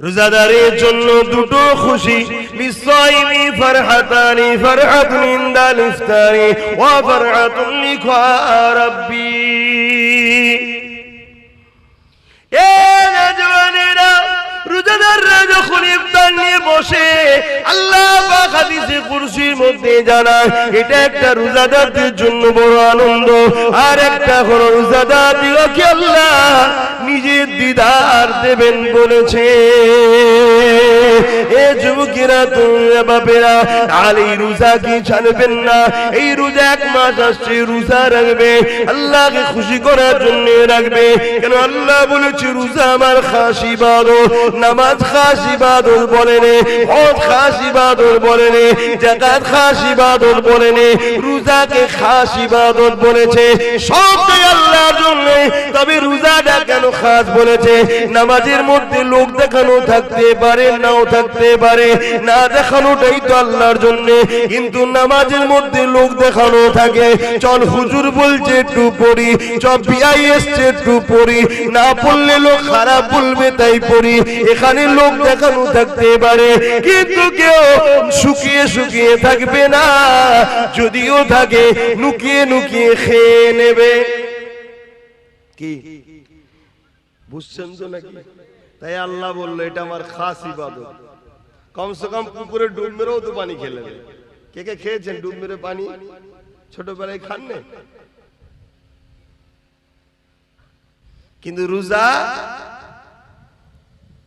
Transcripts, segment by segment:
রোজাদারের জন্য দুটো খুশি। লিসাইমি ফারহাতানি ফারহাতুন ইনদাল ইফতারি, ওয়া ফারহাতুন লিখা রাব্বি। এ নজওয়ানেরা রোজাদাররা যখন ইফতার নিয়ে বসে, আল্লাহ পাক হাদিসে কুরসির মধ্যে জানায়, এটা একটা রোজাদারদের জন্য বড় আনন্দ। আর একটা হলো রোজাদার দিগকে আল্লাহ নিজের দিদার দেবেন বলেছে। এ যুবকেরা তোমরা বাপেরা আর এই রোজা কি ছাড়বেন না? এই রোজা এক মাস আসছে, রোজা রাখবে, আল্লাহকে খুশি করার জন্য রাখবে। কেন আল্লাহ বলেছে, রোজা আমার খাসি ইবাদত নামাজ খাস ইবাদত বলেন হজ খাস ইবাদত বলেন জাকাত খাস ইবাদত বলেন রোজাকে খাস ইবাদত বলেছে সবটাই আল্লাহর জন্য, তবে রোজাটা কেন খাস বলেছে? নামাজের মধ্যে লোক দেখানো থাকতে পারে, নাও থাকতে পারে, না দেখানোটাই তো আল্লাহর জন্য, কিন্তু নামাজের মধ্যে লোক দেখানো থাকে, চল হুজুর বলছে একটু পড়ি, চল বিআই এসছে একটু পড়ি, না পড়লে লোক খারাপ বলবে, তাই পড়ি এখানে লোক দেখানো থাকতে পারে, কিন্তু কেউ শুকিয়ে শুকিয়ে থাকবে না। যদিও থাকে, নুকিয়ে নুকিয়ে খেয়ে নেবে। কি? বুঝছেন তো নাকি? তাই আল্লাহ বলল, এটা আমার খাস ইবাদত। কমসে কম পুকুরে ডুব মেরেও তো পানি খেলেন। কে কে খেয়েছেন ডুব মেরে পানি? ছোটবেলায় খান কিন্তু রোজা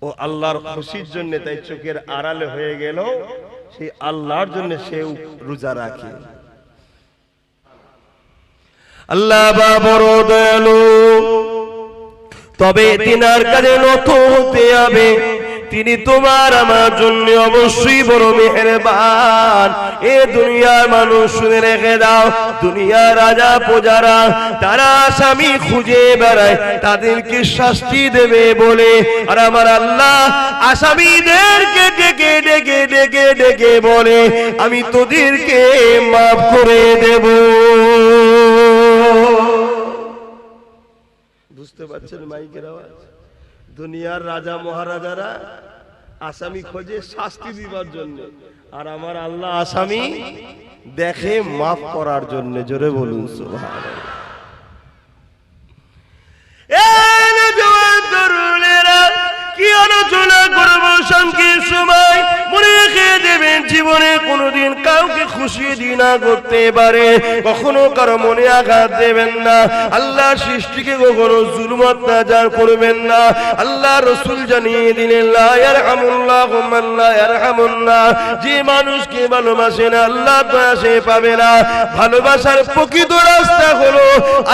ও আল্লাহর খুশির জন্য তাই চোখের আড়ালে হয়ে গেল সেই আল্লাহর জন্য সেও রোজা রাখে। আল্লাহ বাবর বড় দয়ালু তবে তিনার কাজে নত হতে হবে। তিনি তোমার আমার জন্য অবশ্যই বড় মেহেরবান। এ দুনিয়ার মানুষ শুনে রেখে দাও, দুনিয়ার রাজা প্রজারা, তারা স্বামী খুঁজে বেড়ায়, তাদেরকে শাস্তি দেবে বলে। আর আমার আল্লাহ আসামিদেরকে ডেকে ডেকে ডেকে ডেকে বলে, আমি তোদেরকে মাফ করে দেব। বুঝতে পারছেন মাইকের আওয়াজ? দুনিয়ার রাজা মহারাজারা আসামি খোঁজে শাস্তি দিবার জন্য। আর আমার আল্লাহ আসামি দেখে মাফ করার জন্য, জোরে বলুন কি আলোচনা করব সংক্ষেপ সময় মনে রেখে দেবেন, জীবনে কোনোদিন কাউকে খুশি দিনা করতে পারে। কখনো কারও মনে আঘাত দেবেন না। আল্লাহ সৃষ্টিকে কখনো জুলুম অত্যাচার করবেন না। আল্লাহ রসুল জানিয়ে দিলেন যে মানুষকে ভালোবাসে না, আল্লাহ সে পাবে না। ভালোবাসার প্রকৃত রাস্তা হলো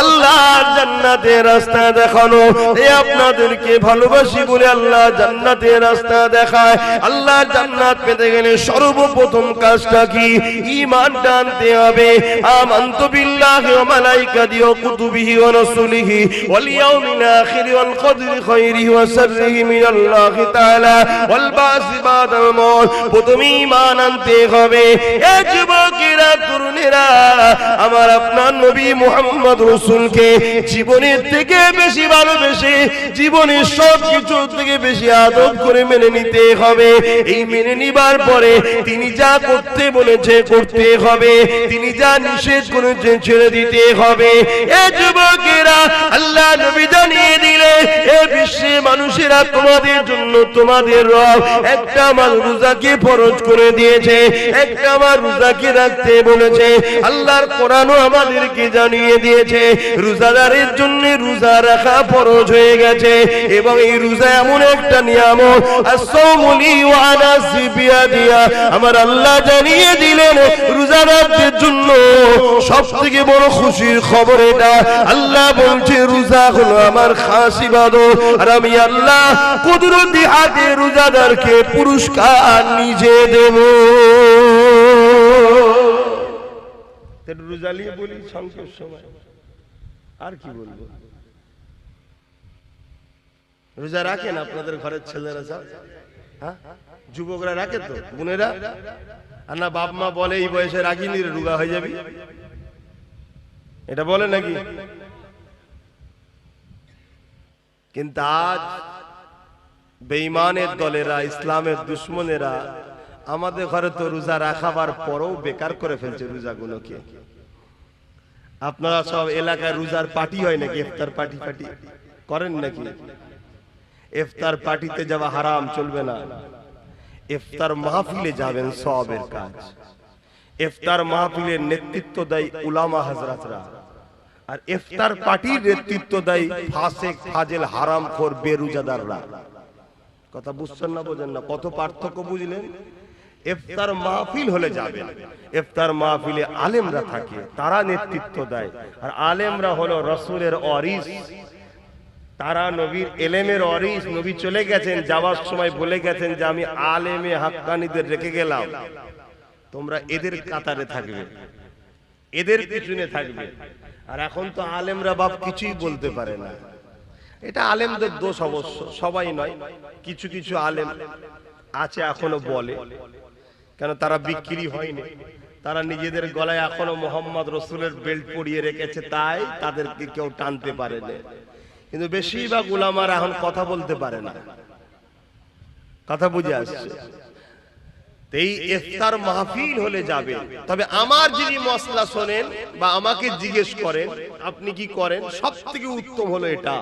আল্লাহ জান্নাতের রাস্তা দেখানো। এ আপনাদেরকে ভালোবাসি বলে আল্লাহ জান্নাতের রাস্তা দেখায়। আল্লাহ জান্নাত পেতে গেলে সর্বপ্রথম কাজটা কি? ঈমান টানতে হবে। আমান্তু বিল্লাহি কুতুবিহি ওয়াল ইয়াউমিল আখির ওয়াল খাইরিহি ওয়া শাররিহি তাআলা ওয়াল বাসি বাদাল ঈমান আনতে হবে। এ যুবকেরা, তরুণেরা, আমার আপনার নবী মুহাম্মদ রাসূলকে জীবনের থেকে বেশি ভালোবেসে জীবনের সব কিছু থেকে বেশি আদব করে মেনে নিতে হবে। এই মেনে নিবার পরে তিনি যা করতে বলেছে করতে হবে। তিনি যা নিষেধ করেছেন ছেড়ে দিতে হবে। এ যুবকেরা মানুষেরা তোমাদের জন্য তোমাদের রব একটা আমার রোজাকে ফরজ করে দিয়েছে, একটা আমার রোজাকে রাখতে বলেছে। আল্লাহর কোরআনও আমাদেরকে জানিয়ে দিয়েছে, রোজাদারের জন্য রোজা রাখা ফরজ হয়ে গেছে এবং এই রোজা এমন একটা সিবিয়াদিয়া। আমার আল্লাহ জানিয়ে দিলেন, রোজাদারদের জন্য সব থেকে বড় খুশির খবর এটা। আল্লাহ বলছে, রোজা হলো আমার খাস ইবাদত। আর আমি আল্লাহ, কুদরতি হাতে রোজাদারকে পুরস্কার নিজে দেব। বলি সময়। আর কি বলব? রোজা রাখেন আপনাদের ঘরের ছেলেরা হ্যাঁ? যুবকরা রাখে তো? বোনেরা? আর না বাপ মা বলে এই বয়সে রাখিনি রোগা হয়ে যাবি? এটা বলে নাকি? কিন্তু আজ বেঈমানের দলেরা, ইসলামের দুশ্মনেরা আমাদের ঘরে তো রোজা রাখাবার পরেও বেকার করে ফেলছে রোজাগুলোকে। আপনারা সব এলাকায় রোজার পার্টি হয় নাকি? ইফতার পার্টি পার্টি করেন নাকি? ইফতার পার্টিতে যাওয়া হারাম, চলবে না। ইফতার মাহফিলে যাবেন সবের কাজ। ইফতার মাহফিলের নেতৃত্ব দেয় উলামা হাজরাতরা আর ইফতার পার্টির নেতৃত্ব দেয় ফাসেক, ফাজেল, হারাম খোর, বেরুজাদাররা। কথা বুঝছেন না, বোঝেন না? কত পার্থক্য বুঝলেন? ইফতার মাহফিল হলে যাবে। ইফতার মাহফিলে আলেমরা থাকে, তারা নেতৃত্ব দেয়। আর আলেমরা হলো রসুলের অরিস তারা নবীর এলেমের অরিস নবী চলে গেছেন, যাওয়ার সময় বলে গেছেন যে, আমি আলেমে হাক্কানিদের রেখে গেলাম। তোমরা এদের কাতারে থাকবে। এদের পিছনে থাকবে। আর এখন তো আলেমরা বাপ কিছুই বলতে পারে না। এটা আলেমদের দোষ অবশ্য, সবাই নয়, কিছু কিছু আলেম আছে এখনও বলে। কেন তারা বিক্রি হয়নি? তারা নিজেদের গলায় এখনও মোহাম্মদ রসুলের বেল্ট পরিয়ে রেখেছে, তাই তাদেরকে কেউ টানতে পারে না। কিন্তু বেশিরভাগ উলামার এখন কথা বলতে পারে না। কথা বুঝে আসছে। এই ইফতার মাহফিল হলে যাবে। তবে আমার যিনি মশলা শোনেন বা আমাকে জিজ্ঞেস করেন, আপনি কি করেন? সব থেকে উত্তম হলো এটা।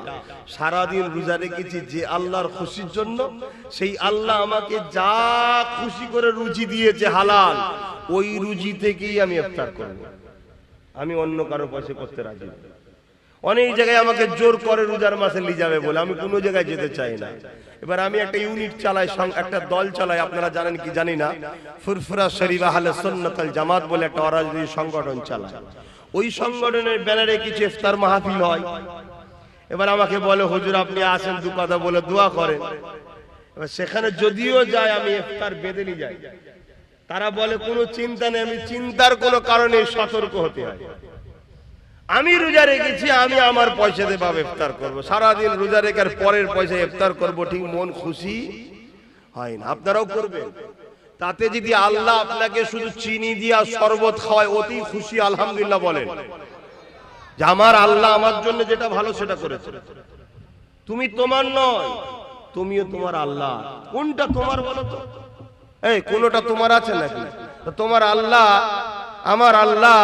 সারাদিন রোজা রেখেছি যে আল্লাহর খুশির জন্য, সেই আল্লাহ আমাকে যা খুশি করে রুজি দিয়েছে হালাল, ওই রুজি থেকেই আমি ইফতার করব। আমি অন্য কারও পয়সা করতে রাজি। অনেক জায়গায় আমাকে জোর করে রোজার মাসে নিয়ে যাবে বলে আমি কোনো জায়গায় যেতে চাই না। এবার আমি একটা ইউনিট চালাই একটা দল চালাই আপনারা জানেন কি জানি না? ফুরফুরা শরীফ আহলে সুন্নাতাল জামাত বলে একটা অরাজনৈতিক সংগঠন চালায়। ওই সংগঠনের ব্যানারে কিছু ইফতার মাহফিল হয়। এবার আমাকে বলে হুজুর আপনি আসেন দু কথা বলে দোয়া করেন। এবার সেখানে যদিও যায় আমি ইফতার বেঁধে নিয়ে যাই। তারা বলে কোনো চিন্তা নেই আমি চিন্তার কোনো কারণে সতর্ক হতে হয়। আমি রোজা রেখেছি, আমি আমার পয়সা দিয়ে ইফতার করব। সারাদিন রোজা রেখার পরের পয়সা ইফতার করব, ঠিক মন খুশি? হয় না, আপনারাও করবেন। তাতে যদি আল্লাহ আপনাকে শুধু চিনি দিয়া শরবত খাওয়ায়, অতি খুশি, আলহামদুলিল্লাহ বলেন। যে আমার আল্লাহ আমার জন্য যেটা ভালো সেটা করেছে। তুমি তোমার নয়, তুমিও তোমার আল্লাহ। কোনটা তোমার বলো তো? এই, কোনটা তোমার আছে নাকি? তোমার আল্লাহ, আমার আল্লাহ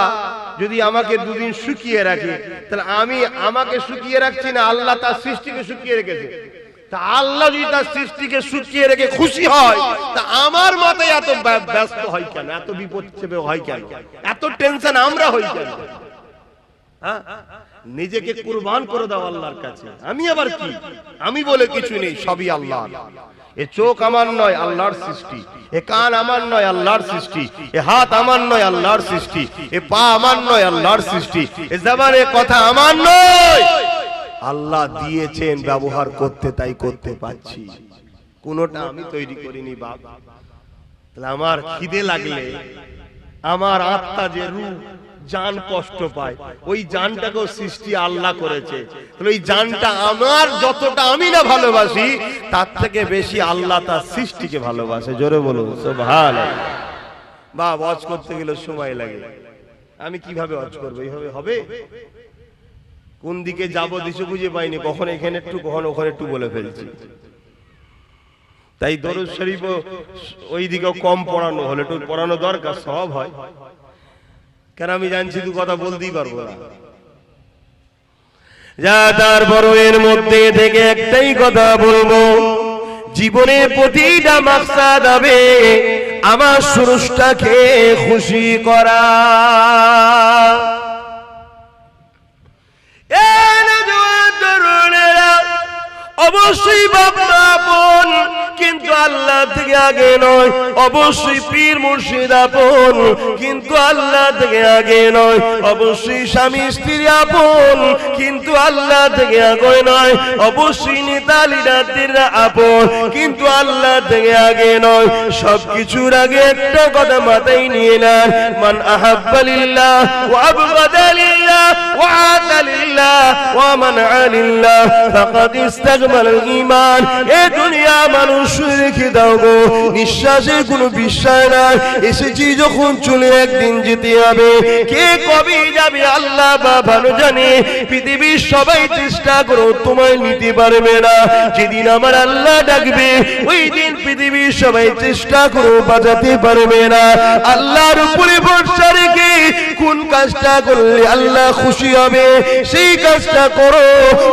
যদি আমাকে দুদিন শুকিয়ে রাখে, তাহলে আমি আমাকে শুকিয়ে রাখছি না, আল্লাহ তার সৃষ্টিকে শুকিয়ে রেখেছে। তা আল্লাহ যদি তার সৃষ্টিকে শুকিয়ে রেখে খুশি হয়, তা আমার মাথায় এত ব্য- ব্যস্ত হয় কেন? এত বিপদ চেপে হয় কেন? এত টেনশন আমরা হই কেন? হ্যাঁ? নিজেকে কুরবান করে দাও আল্লাহর কাছে। আমি আবার কি? আমি বলে কিছু নেই, সবই আল্লাহ। এ চোখ আমার নয়, আল্লাহর সৃষ্টি। এ কান আমার নয়, আল্লাহর সৃষ্টি। এ হাত আমার নয়, আল্লাহর সৃষ্টি। এ পা আমার নয়, আল্লাহর সৃষ্টি। এ জবানে কথা আমার নয়। আল্লাহ দিয়েছেন ব্যবহার করতে, তাই করতে পাচ্ছি কোনটা আমি তৈরি করিনি তাহলে আমার খিদে লাগলে, আমার আত্মা যে রূপ জান কষ্ট পায়। ওই জানটাকেও সৃষ্টি আল্লাহ করেছে। তাহলে ওই জানটা আমার যতটা আমি না ভালোবাসি তার থেকে বেশি আল্লাহ তার সৃষ্টিকে ভালোবাসে। জোরে বলুন ভালো বা ওয়াজ করতে গেলে সময় লাগে। আমি কীভাবে ওয়াজ করব? এইভাবে হবে? কোন দিকে যাব দিশে খুঁজে পাইনি। কখন এখানে একটু কখন ওখানে একটু বলে ফেলছি। তাই দরুদ শরীফ ওই দিকেও কম পড়ানো হলে একটু পড়ানো দরকার সব হয়। কেন আমি জানছি দু কথা বলতেই পারব না? যা তারপর এর মধ্যে থেকে একটাই কথা বলব জীবনের প্রতিটা মাকসাদ হবে আমার সুরুষটাকে খুশি করা। অবশ্যই বাবা আপন কিন্তু আল্লাহ থেকে আগে নয়। অবশ্যই পীর মুর্শিদ আপন, কিন্তু আল্লাহ থেকে আগে নয়। অবশ্যই স্বামী স্ত্রী আপন, কিন্তু আল্লাহ থেকে আগে নয়। অবশ্যই নেতা লিডারদের আপন, কিন্তু আল্লাহ থেকে আগে নয়। সবকিছুর আগে একটা কথা মাথায় নিয়ে নেন। মান আহাব্বা লিল্লাহ ওয়া আবগাদা লিল্লাহ ওয়া আতা লিল্লাহ ওয়া মানআ লিল্লাহ। ফাকাদ ইস্তাকমাল ঈমান। এ দুনিয়া মানুষ রেখে দাও গো। নিঃশ্বাসের কোনো বিশ্বাস নাই। এসেছি যখন চলে একদিন যেতে হবে। কে কবে যাবে আল্লাহ বা ভালো জানে। পৃথিবীর সবাই চেষ্টা করো, তোমায় নিতে পারবে না। যেদিন আমার আল্লাহ ডাকবে, ওই দিন পৃথিবীর সবাই চেষ্টা করো পারবে না। আল্লাহর উপরে ভরসা রেখে কোন কাজটা করলে আল্লাহ খুশি হবে, সেই কাজটা করো।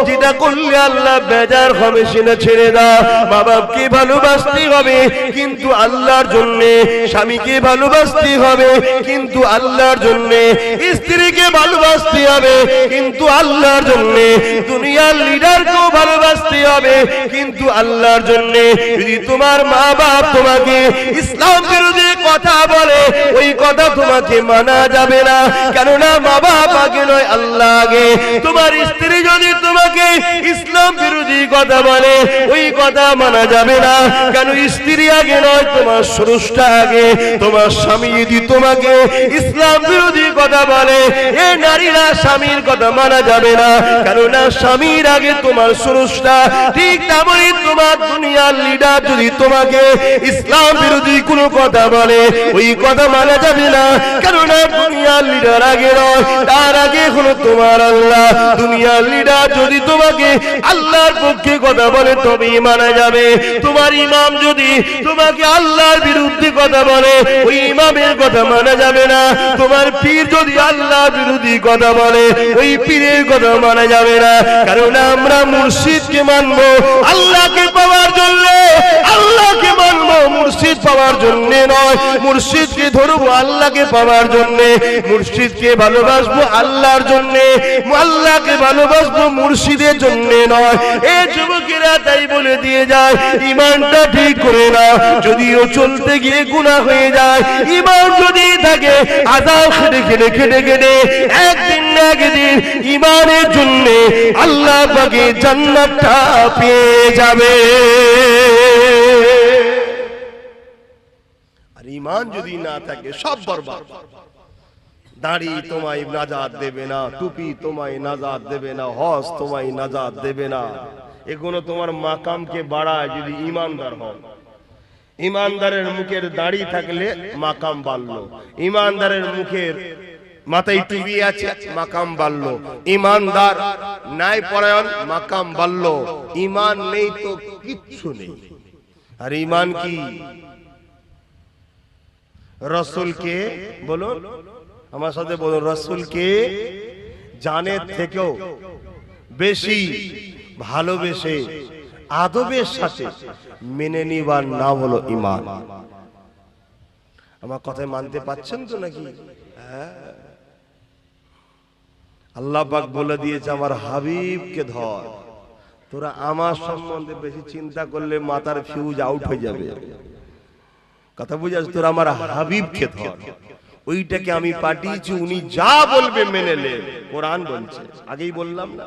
যেটা করলে আল্লাহ বেজার হবে, সেটা ছেড়ে দাও। মা বাপকে ভালোবাসতে হবে, কিন্তু আল্লাহর জন্য স্বামীকে ভালোবাসতে হবে, কিন্তু আল্লাহর জন্য স্ত্রীকে ভালোবাসতে হবে, কিন্তু আল্লাহর জন্য দুনিয়ার লিডারকেও ভালোবাসতে হবে, কিন্তু আল্লাহর জন্য যদি তোমার মা বাপ তোমাকে ইসলাম বিরোধী কথা বলে, ওই কথা তোমাকে মানা যাবে না। কেননা মা বাপ আগে নয়, আল্লাহ আগে। তোমার স্ত্রী যদি তোমাকে ইসলাম বিরোধী কথা বলে, ওই কথা মানা যাবে না। কেন স্ত্রী আগে নয়, তোমার স্রষ্টা আগে, তোমার স্বামী যদি তোমাকে ইসলাম বিরোধী কথা বলে, এ নারীরা স্বামীর কথা মানা যাবে না। কেননা স্বামীর আগে তোমার স্রষ্টা, ঠিক তেমনই তোমার দুনিয়ার লিডার যদি তোমাকে ইসলাম বিরোধী কোনো কথা বলে, ওই কথা মানা যাবে না। কেননা দুনিয়ার লিডার আগে নয়, তার আগে হলো তোমার আল্লাহ। দুনিয়ার লিডার যদি তোমাকে আল্লাহর পক্ষে কথা বলে, তবেই মানা যাবে। তোমার ইমাম যদি তোমাকে আল্লাহর বিরুদ্ধে কথা বলে, ওই ইমামের কথা মানা যাবে না। তোমার পীর যদি আল্লাহর বিরোধী কথা বলে, ওই পীরের কথা মানা যাবে না। কারণ আমরা মুর্শিদকে মানবো, আল্লাহকে পাওয়ার জন্য। আল্লাহকে মানবো, মুর্শিদ পাওয়ার জন্য নয়। মুর্শিদকে ধরবো, আল্লাহকে পাওয়ার জন্য। মুর্শিদকে ভালোবাসবো, আল্লাহর জন্য। আল্লাহকে ভালোবাসবো, মুর্শিদের জন্য নয়। এ যুবকেরা তাই বলে দিয়ে যায় ইমানটা ঠিক করে না যদিও চলতে গিয়ে গুণা হয়ে যায়, ইমান যদি থাকে আদাও খেটে খেটে খেটে খেটে, একদিন না একদিন ইমানের জন্য আল্লাহ পাকে জান্নাতটা পেয়ে যাবে। আর ইমান যদি না থাকে, সব বরবাদ। দাড়ি তোমায় নাজাত দেবে না, টুপি তোমায় নাজাত দেবে না হজ তোমায় নাজাত দেবে না। এগুলো তোমার মাকামকে বাড়ায় যদি ইমানদার হও। ইমানদারের মুখের দাড়ি থাকলে মাকাম বাড়লো। ইমানদারের মুখের মাথায় টুপি আছে, মাকাম বাড়লো। ইমানদার নাই পরায়ণ, মাকাম বাড়লো। ইমান নেই তো কিচ্ছু নেই। আর ইমান কি? রসুলকে বলুন, আমার সাথে বলুন, রসুলকে জানের থেকেও বেশি ভালোবেসে, আদবের সাথে মেনে নিবার নাম হলো ইমান আমার কথায় মানতে পাচ্ছেন তো নাকি? হ্যাঁ। আল্লাহ পাক বলে দিয়েছে, আমার হাবিবকে ধর। তোরা আমার সম্বন্ধে বেশি চিন্তা করলে মাথার ফিউজ আউট হয়ে যাবে। কথা বুঝাস তোরা আমার হাবিবকে ধর। ওইটাকে আমি পাঠিয়েছি, উনি যা বলবে মেনে নে। কোরআন বলছে। আগেই বললাম না।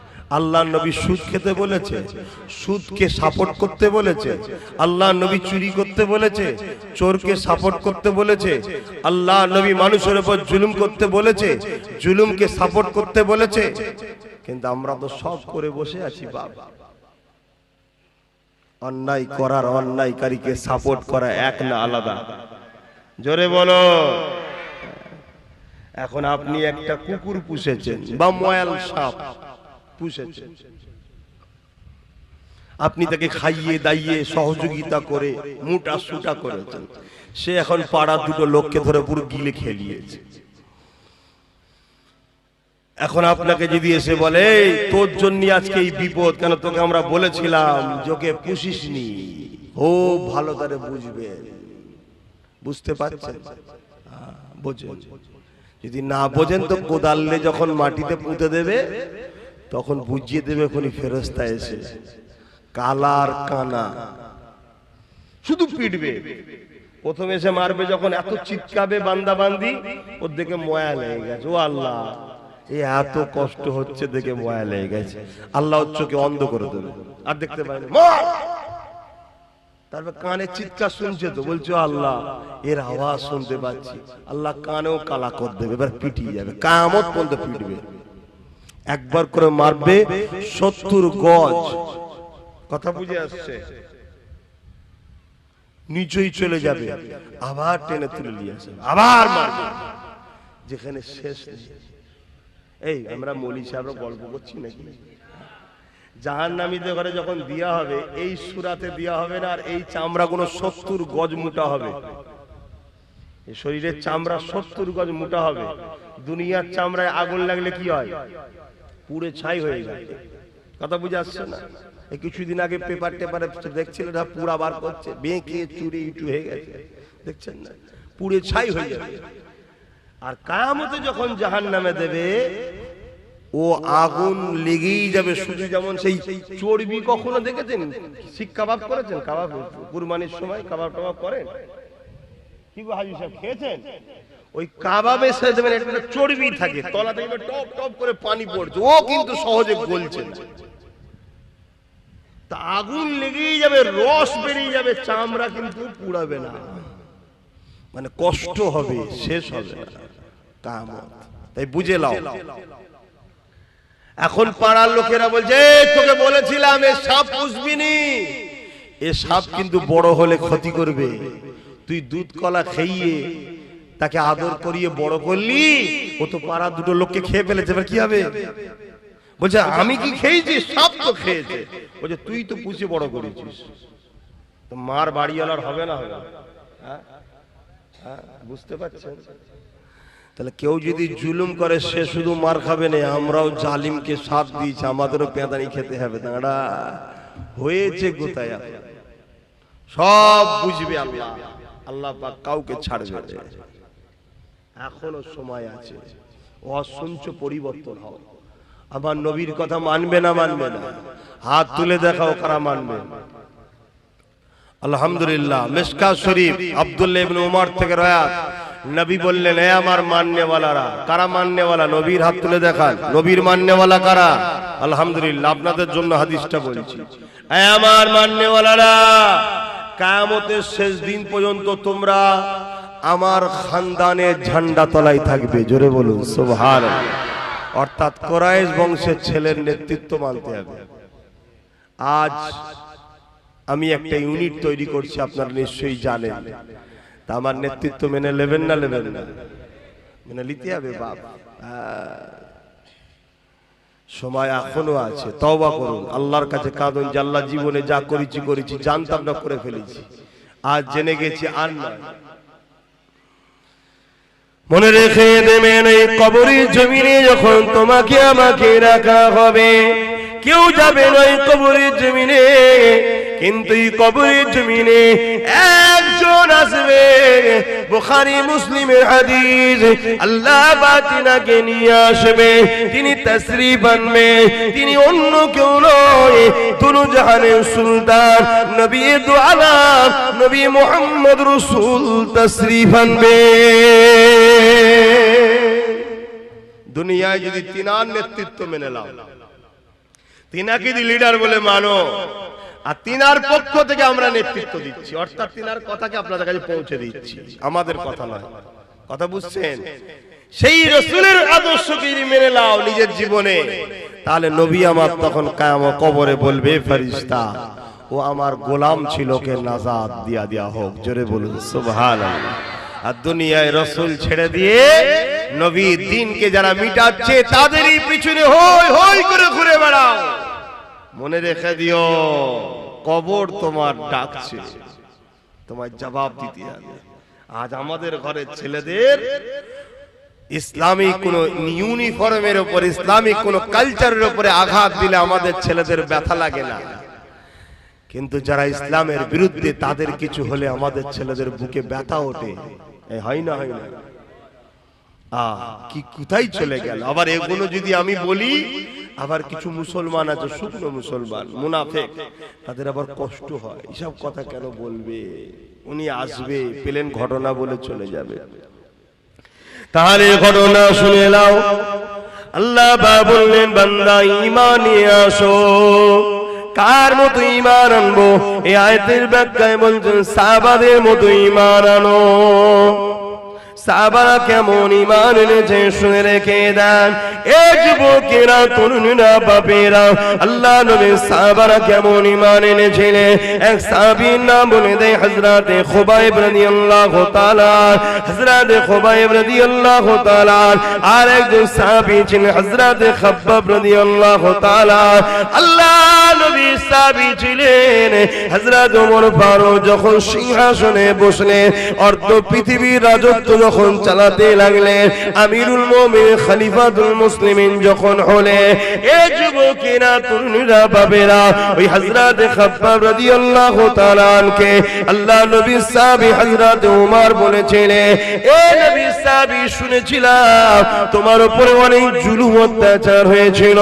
আল্লাহ নবী সুদ খেতে বলেছে, সুদকে সাপোর্ট করতে বলেছে, আল্লাহ নবী চুরি করতে বলেছে, চোরকে সাপোর্ট করতে বলেছে, আল্লাহ নবী মানুষের উপর জুলুম করতে বলেছে, জুলুমকে সাপোর্ট করতে বলেছে। কিন্তু আমরা তো সব করে বসে আছি বাবা অন্যায় করার অন্যায়কারীকে সাপোর্ট করা এক না আলাদা। জোরে বলো। এখন আপনি একটা কুকুর পুষেছেন, বা ময়াল সাপ। আপনি তাকে খাইয়ে দাইয়ে সহযোগিতা করে মুটা সুটা করেছেন। সে এখন পাড়া দুটো লোককে ধরে পুরো গিলে খেলিয়েছে। এখন আপনাকে যদি এসে বলে তোর জন্য আজকে এই বিপদ কেন তোকে আমরা বলেছিলাম যোকে পুষিসনি? ও ভালো তারে বুঝবে। বুঝতে পারছেন? হ্যাঁ, যদি না বোঝেন তো কোদাল্লে যখন মাটিতে পুঁতে দেবে তখন বুঝিয়ে দেবে এখনই ফেরস্তা এসে। কালার কানা। শুধু পিটবে। প্রথমে এসে মারবে যখন এত চিৎকাবে বান্দা বান্দি ওর দিকে ময়া লেগে গেছে। ও আল্লাহ এ এত কষ্ট হচ্ছে দেখে ময়া লেগে গেছে। আল্লাহ চোখে অন্ধ করে দেবে আর দেখতে না তারপর কানে চিৎকার শুনছে তো বলছো আল্লাহ এর আওয়াজ শুনতে পাচ্ছি। আল্লাহ কানেও কালা করে দেবে এবার পিটিয়ে যাবে। কামত পর্যন্ত পিটবে। একবার করে মারবে সত্তর গজ। কথা বুঝে আসছে? নিচই চলে যাবে। আবার টেনে তুলে নিয়ে আসবে। আবার মারবে। যেখানে শেষ এই, আমরা মলি সাহেবরা গল্প করছি নাকি? জাহান নামীদের ঘরে যখন দিয়া হবে, এই সুরাতে দেওয়া হবে না, আর এই চামড়া গুলো সত্তর গজ মোটা হবে। শরীরের চামড়া সত্তর গজ মোটা হবে। দুনিয়ার চামড়ায় আগুন লাগলে কি হয়? পুড়ে ছাই হয়ে যায়। কথা বুঝে আসছে না? কিছুদিন আগে পেপার টেপারে দেখছিল পুরা বার করছে, বেঁকে চুরি ইটু হয়ে গেছে। দেখছেন না? পুড়ে ছাই হয়ে যাবে। আর কায়ামতে যখন জাহান নামে দেবে, ও আগুন লেগেই যাবে। শুধু যেমন সেই চর্বি কখনো দেখেছেন? শিক কাবাব করেছেন? কাবাব কুরবানির সময় কাবাব টাবাব করেন? কি হাজি সাহেব, খেয়েছেন? ওই কাবাবে সে দেবেন চর্বি থাকে, তলা থেকে টপ টপ করে পানি পড়ছে। ও কিন্তু সহজে গলছে তা আগুন লেগেই যাবে, রস বেরিয়ে যাবে, চামড়া কিন্তু পুড়াবে না। মানে কষ্ট হবে, শেষ হবে কামত। তাই বুঝে লাও এখন পাড়ার লোকেরা বলছে তোকে বলেছিলাম, এ সাপ পুষবি নি। এ সাপ কিন্তু বড় হলে ক্ষতি করবে। তুই দুধ কলা খাইয়ে তাকে আদর করিয়ে বড় করলি ও তো পাড়া দুটো লোককে খেয়ে ফেলেছে এবার কি হবে? বলছে আমি কি খেয়েছি? সব তো খেয়েছে। বলছে তুই তো পুষে বড় করেছিস। তো মার বাড়িওয়ালার হবে না হবে? হ্যাঁ? হ্যাঁ, বুঝতে পারছেন? তাহলে কেউ যদি জুলুম করে সে শুধু মার খাবে না আমরাও জালিমকে সাথ দিয়েছি আমাদেরও পেঁদানি খেতে হবে। দাঁড়া হয়েছে এখন? সব বুঝবে আল্লাহ আল্লাহ পাক কাউকে ছাড়বে। এখনও সময় আছে। অসঞ্চ পরিবর্তন হও। আমার নবীর কথা মানবে না মানবে না। হাত তুলে দেখাও কারা মানবে। আলহামদুলিল্লাহ, মিসকা শরীফ আব্দুল্লাহ ইবনে উমর থেকে রয়াত। নবী বললেন, এ আমার মান্যওয়ালারা, কারা মান্যওয়ালা? নবীর হাত তুলে দেখান। নবীর মান্যওয়ালা কারা? আলহামদুলিল্লাহ, আপনাদের জন্য হাদিসটা বলছি। এ আমার মান্যওয়ালারা, কিয়ামতের শেষ দিন পর্যন্ত তোমরা আমার খানদানের ঝান্ডা তলায় থাকবে, জোরে বলুন, সুবহানাল্লাহ। অর্থাৎ কোরাইশ বংশের ছেলের নেতৃত্ব মানতে হবে। আজ আমি একটা ইউনিট তৈরি করছি, আপনারা নিশ্চয়ই জানেন। তা আমার নেতৃত্ব মেনে নেবেন না নেবেন না? মেনে নিতে হবে, বাপ। সময় এখনও আছে, তওবা করুন। আল্লাহর কাছে কাঁদুন আল্লাহ জীবনে যা করেছি করেছি, জানতাম না, করে ফেলেছি। আজ জেনে গেছি আর নয়। মনে রেখে দেবেন এই কবরের জমিনে যখন তোমাকে আমাকে রাখা হবে। কেউ যাবে এই কবরের জমিনে। কিন্তু এই কবরের জমিনে একজন আসবে, বুখারী, মুসলিমের হাদিস। আল্লাহ বাতিনাকে নিয়ে আসবে, তিনি তশরিফ আনবে তিনি অন্য কেউ নয় দুনু জাহানের সুলতান, নবী দু নবী মোহাম্মদ রসুল তশরিফ আনবে দুনিয়ায় যদি তিনার নেতৃত্ব মেনে নাও, তিনাকে যদি লিডার বলে মানো আর তিনার পক্ষ থেকে আমরা নেতৃত্ব দিচ্ছি। অর্থাৎ তিনার কথাকে আপনাদের কাছে পৌঁছে দিচ্ছি। আমাদের কথা নয়। কথা বুঝছেন? সেই রসুলের আদর্শকে যদি মেনে নাও নিজের জীবনে। তাহলে নবী আমার তখন কায়াম কবরে বলবে ফেরিস্তা ও আমার গোলাম ছিল কে নাজাদ দিয়া দিয়া হোক। জোরে বলুন, সুবহানাল্লাহ। আর দুনিয়ায় রসুল ছেড়ে দিয়ে নবী দিনকে যারা মিটাচ্ছে, তাদেরই পিছনে হই হই করে ঘুরে বেড়াও। মনে রেখে দিও, কবর তোমার ডাকছে তোমার জবাব দিতে হবে। আজ আমাদের ঘরের ছেলেদের ইসলামিক কোন ইউনিফর্মের উপর ইসলামিক কোন কালচারের উপরে আঘাত দিলে আমাদের ছেলেদের ব্যথা লাগে না। কিন্তু যারা ইসলামের বিরুদ্ধে তাদের কিছু হলে আমাদের ছেলেদের বুকে ব্যথা ওঠে। হয় না হয় না। আহ, কি কোথায় চলে গেল? আবার এগুলো যদি আমি বলি আবার কিছু মুসলমান আছে, শুকনো মুসলমান, মুনাফেক, তাদের আবার কষ্ট হয়। এসব কথা কেন বলবে? উনি আসবে, পেলেন ঘটনা বলে চলে যাবে। তাহলে ঘটনা শুনে নাও। আল্লাহ বললেন, বান্দা ইমান আসো। কার মতো ইমান আনব? এই আয়তের ব্যাখ্যায় বলছেন সাবাদের মতো ইমান আনো। সাবারা কেমন ইমান শুনে রেখে দেন। এ যুবকেরা, তরুণীরা, বাপেরা, আল্লাহ কেমন ইমান এক সাহাবীর নাম বলে দেয় হযরতে খুবাইব রাদিয়াল্লাহু তাআলা। আর একজন তাআলা। আল্লাহ সাহাবী ছিলেন। ওমর ফারুক যখন সিংহাসনে বসলেন, অর্ধ পৃথিবীর রাজত্ব যখন চালাতে লাগলেন আমিরুল মুমিন, খলিফাতুল মুসলিমিন যখন হলে, এ যুবকেরা তরুণীরা বাবেরা ওই হযরত খাব্বাব রাদিয়াল্লাহু তাআলা আল্লাহ নবী সাহাবী হযরত ওমর বলেছিলেন, এ নবী সাহাবী, শুনেছিলাম, তোমার উপরে অনেক জুলুম অত্যাচার হয়েছিল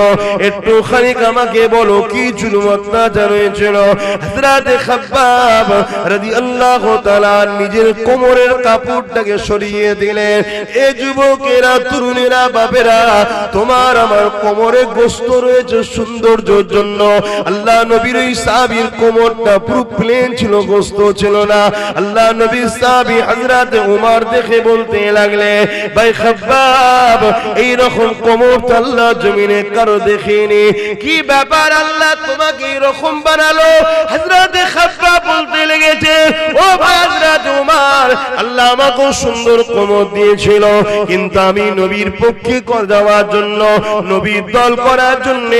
একটু খানিক আমাকে বলো, কি জুলুম অত্যাচার হয়েছিল? হযরত খাব্বাব রাদিয়াল্লাহু তাআলা নিজের কোমরের কাপড়টাকে সরিয়ে দিলেন। এ যুবকেরা, তরুণেরা বাবেরা তোমার আমার কোমরে গোস্ত রয়েছে সৌন্দর্যের জন্য। আল্লাহ নবীর ওই সাহাবীর কোমরটা পুরো প্লেন ছিল, গোস্ত ছিল না। আল্লাহ নবী সাহাবী হযরত উমর দেখে বলতে লাগলে, ভাই খাব্বাব এই রকম কোমর তো আল্লাহ জমিনে কারও দেখিনি। কি ব্যাপার আল্লাহ তোমাকে এরকম বানালো? হযরত খাব্বাব বলতে লেগেছে, ও ভাই হযরত উমর, আল্লাহ আমাকে সুন্দর কোমর দিয়েছিল। কিন্তু আমি নবীর পক্ষে কর দেওয়ার জন্য, নবীর দল করার জন্য,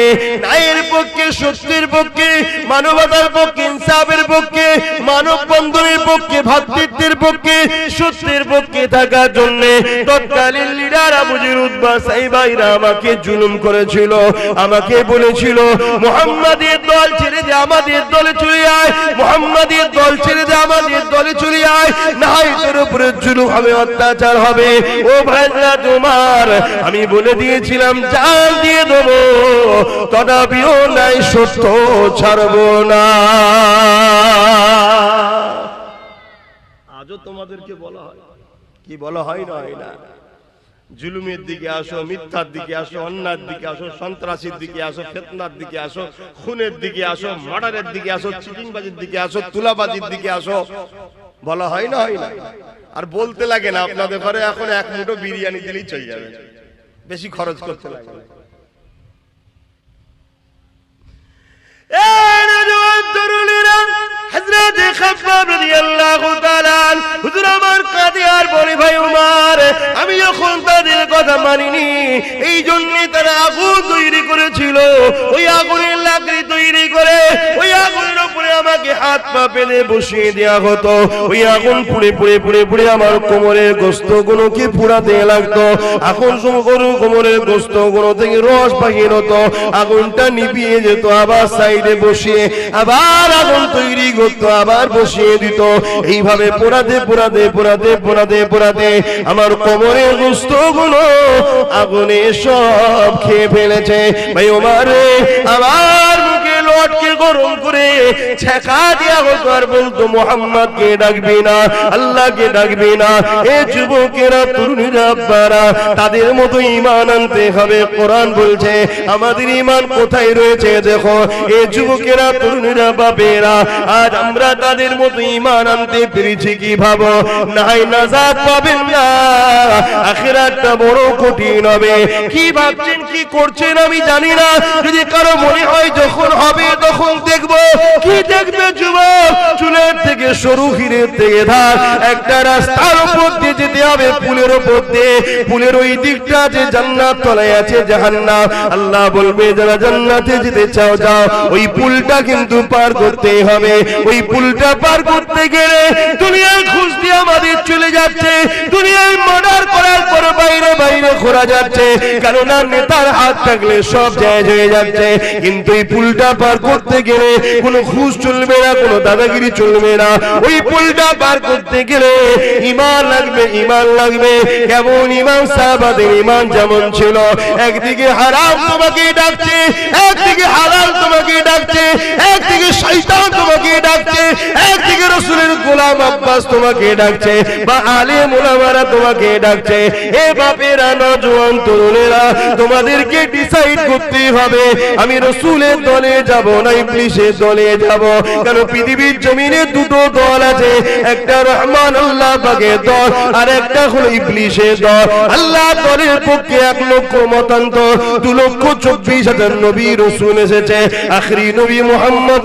ন্যায়ের পক্ষে, সত্যের পক্ষে, মানবতার পক্ষে, ইনসাফের পক্ষে, মানব বন্ধনের পক্ষে, ভ্রাতৃত্বের পক্ষে, সত্যের পক্ষে থাকার জন্য তৎকালীন লিডার আবুজির উদ্বা সাইবাইরা আমাকে জুলুম করেছিল। আমাকে বলেছিল, মোহাম্মদের দল ছেড়ে দে, আমাদের দলে চলে আয়। মোহাম্মদের দল ছেড়ে দে, আমাদের দলে চলে আয়। না তোর উপরে জুলুম হবে অত্যাচার হবে। ও ভাইরা তোমার আমি বলে দিয়েছিলাম জান দিয়ে দেবো। তথাপিও নাই সত্য ছাড়বো না। আজও তোমাদেরকে বলা হয়। কি বলা হয় না হয় না। জুলুমের দিকে আসো, মিথ্যার দিকে আসো অন্যার দিকে আসো, সন্ত্রাসীর দিকে আসো, ফেতনার দিকে আসো, খুনের দিকে আসো, মার্ডারের দিকে আসো, চিটিংবাজির দিকে আসো, তুলাবাজির দিকে আসো। বলা হয় না হয় না। আর বলতে লাগে না আপনাদের ঘরে এখন এক মুঠো বিরিয়ানি দিলেই চলে যাবে। বেশি খরচ করতে লাগে তরুণীরা, হযরতে খাব্বাব রাদিয়াল্লাহু তাআলা হুজুর আমি যখন তাদের কথা মানিনি এই জন্য তারা আগুন তৈরি করেছিল। ওই আগুনের লাকড়ি তৈরি করে, ওই আগুনের উপরে আমাকে হাত পা পেলে বসিয়ে দেওয়া হতো। ওই আগুন পুড়ে পুড়ে পুড়ে পুড়ে আমার কোমরের গোস্ত গুলোকে পুড়াতে লাগতো? এখন গরু কোমরের গোস্তগুলো থেকে রস বাহির হতো। আগুনটা নিভিয়ে যেত আবার সাইডে বসিয়ে, আবার আগুন তৈরি করতো। আবার বসিয়ে দিত। এইভাবে পোড়াতে পোড়াতে পোড়াতে পোড়াতে পোড়াতে আমার কোমরের গোস্তগুলো আগুনে সব খেয়ে ফেলেছে। ভাই ওমারে আবার লটকে গরম করে আর বলতো ডাকবি না ডাকবি না, এ যুবকেরা, তরুণীরা তাদের মতো ইমান আনতে হবে। কোরআন বলছে, আমাদের ইমান কোথায় রয়েছে দেখো, এ যুবকেরা, তরুণীরা, বাপেরা আমরা তাদের মতো ইমান আনতে পেরেছি কি ভাবো নাই নাজাত পাবেন না বড় কঠিন হবে। কি ভাবছেন, কি করছেন আমি জানি না, যদি কারও মনে হয় যখন হবে তখন দেখব? কি দেখবে যুবক? চুলের থেকে সরু হিরের থেকে ধার। একটা রাস্তার উপর দিয়ে যেতে হবে পুলের উপর দিয়ে। পুলের ওই দিকটা আছে, জান্নাত তলায় আছে, জাহান্নাম। আল্লাহ বলবে, যারা জান্নাতে যেতে চাও, যাও। ওই পুলটা কিন্তু পার করতে হবে। ওই পুলটা পার করতে গেলে দুনিয়ার খুঁজ দিয়ে আমাদের চলে যাচ্ছে। দুনিয়ায় মার্ডার করার পর বাইরে বাইরে ঘোরা যাচ্ছে। কেননা নেতার হাত থাকলে সব জায়গায় হয়ে যাচ্ছে। কিন্তু এই পুলটা পার করতে গেলে কোনো ঘুষ চলবে না, কোনো দাদাগিরি চলবে না। ওই পুলটা পার করতে গেলে ইমান লাগবে ইমান লাগবে। কেমন ইমান সাহাবাদের ইমান যেমন ছিল, একদিকে হারাম তোমাকে ডাকছে, একদিকে হালাল তোমাকে ডাকছে, একদিকে শয়তান তোমাকে ডাকছে, একদিকে রসুলের গোলাম আব্বাস তোমাকে ডাকছে, বা আলে মোলামারা তোমাকে ডাকছে। এ বাপেরা, নজওয়ান তরুণেরা, তোমাদেরকে ডিসাইড করতে হবে। আমি রসুলের দলে যাব না, ইবলিশের দলে যাব। কেন পৃথিবীর জমিনে দুটো দল আছে? একটা রহমান আল্লাহ পাকের দল, আর একটা হলো ইবলিশের দল। আল্লাহ দলের পক্ষে এক লক্ষ মতান্তর, দু লক্ষ চব্বিশ হাজার নবী রসুন এসেছে। আখরি নবী মোহাম্মদ